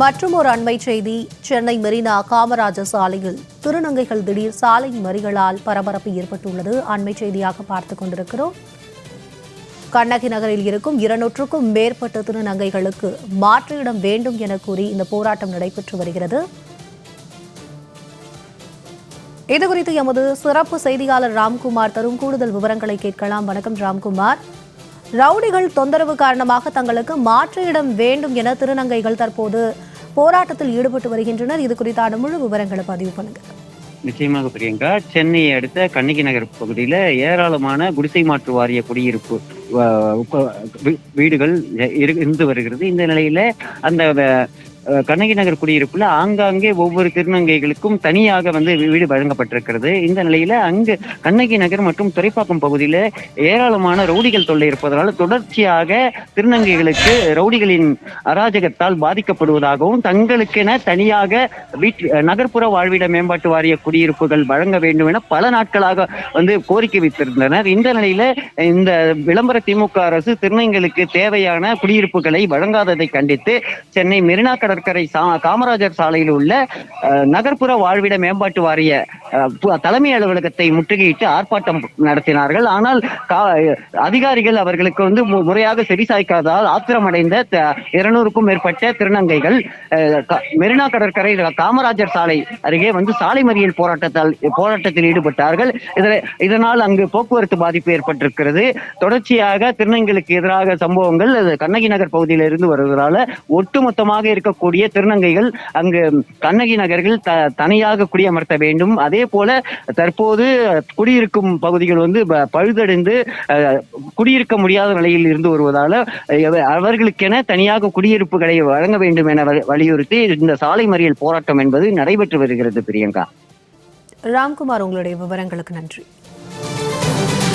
மற்றும் ஒரு அண்மை செய்தி சென்னை மெரினா காமராஜர் சாலையில் திருநங்கைகள் திடீர் சாலை மறிகளால் பரபரப்பு ஏற்பட்டுள்ளது. அண்மை செய்தியாக பார்த்துக் கொண்டிருக்கிறோம். கண்ணகி நகரில் இருக்கும் இருநூற்றுக்கும் மேற்பட்ட திருநங்கைகளுக்கு மாற்று இடம் வேண்டும் என கூறி இந்த போராட்டம் நடைபெற்று வருகிறது. இதுகுறித்து எமது சிறப்பு செய்தியாளர் ராம்குமார் தரும் கூடுதல் விவரங்களை கேட்கலாம். வணக்கம் ராம்குமார். ரவுடிகள் தொந்தரவு காரணமாக தங்களுக்கு மாற்று இடம் வேண்டும் என திருநங்கைகள் தற்போது போராட்டத்தில் ஈடுபட்டு வருகின்றனர். இது குறித்தான முழு விவரங்களை பதிவு பண்ணுங்க. நிச்சயமாக பிரியங்கா சென்னையை அடுத்த கண்ணகி நகர் பகுதியில ஏராளமான குடிசை மாற்று வாரிய குடியிருப்பு வீ- வீடுகள் இரு- இருந்து வருகிறது. இந்த நிலையில அந்த கண்ணகி நகர் குடியிருப்புல ஆங்காங்கே ஒவ்வொரு திருநங்கைகளுக்கும் தனியாக வந்து வீடு வழங்கப்பட்டிருக்கிறது. இந்த நிலையில அங்கு கண்ணகி நகர் மற்றும் துறைப்பாக்கம் பகுதியில ஏராளமான ரவுடிகள் தொல்லை இருப்பதனால தொடர்ச்சியாக திருநங்கைகளுக்கு ரவுடிகளின் அராஜகத்தால் பாதிக்கப்படுவதாகவும் தங்களுக்கென தனியாக வீட்டு நகர்ப்புற வாழ்விட மேம்பாட்டு வாரிய குடியிருப்புகள் வழங்க வேண்டும் என பல நாட்களாக வந்து கோரிக்கை வைத்திருந்தனர். இந்த நிலையில இந்த விளம்பர திமுக அரசு திருநங்கைகளுக்கு தேவையான குடியிருப்புகளை வழங்காததை கண்டித்து சென்னை மெரினா கடற்கரை சா- காமராஜர் சாலையில் உள்ள நகர்ப்புற வாழ்விட மேம்பாட்டு வாரிய தலைமை அலுவலகத்தை முற்றுகையிட்டு ஆர்ப்பாட்டம் நடத்தினார்கள். ஆனால் அதிகாரிகள் அவர்களுக்கு வந்து முறையாக செவிசாய்க்காததால் ஆத்திரமடைந்த இருநூறுக்கும் மேற்பட்ட திருநங்கைகள் மெரினா கடற்கரை காமராஜர் சாலை அருகே வந்து சாலை மறியல் போராட்டத்தால் போராட்டத்தில் ஈடுபட்டார்கள். இதனை- இதனால் அங்கு போக்குவரத்து பாதிப்பு ஏற்பட்டிருக்கிறது. தொடர்ச்சியாக திருநங்கைகளுக்கு எதிராக சம்பவங்கள் கண்ணகி நகர் பகுதியில் இருந்து வருவதால ஒட்டுமொத்தமாக இருக்கக்கூடிய திருநங்கைகள் அங்கு கண்ணகி நகர்கள் த தனியாக குடியமர்த்த வேண்டும். அதே அதே போல தற்போது குடியிருக்கும் பகுதிகள் வந்து பழுதடைந்து குடியிருக்க முடியாத நிலையில் இருந்து வருவதால அவர்களுக்கென தனியாக குடியிருப்புகளை வழங்க வேண்டும் என வ- வலியுறுத்தி இந்த சாலை மறியல் போராட்டம் என்பது நடைபெற்று வருகிறது பிரியங்கா. ராம்குமார் உங்களுடைய விவரங்களுக்கு நன்றி.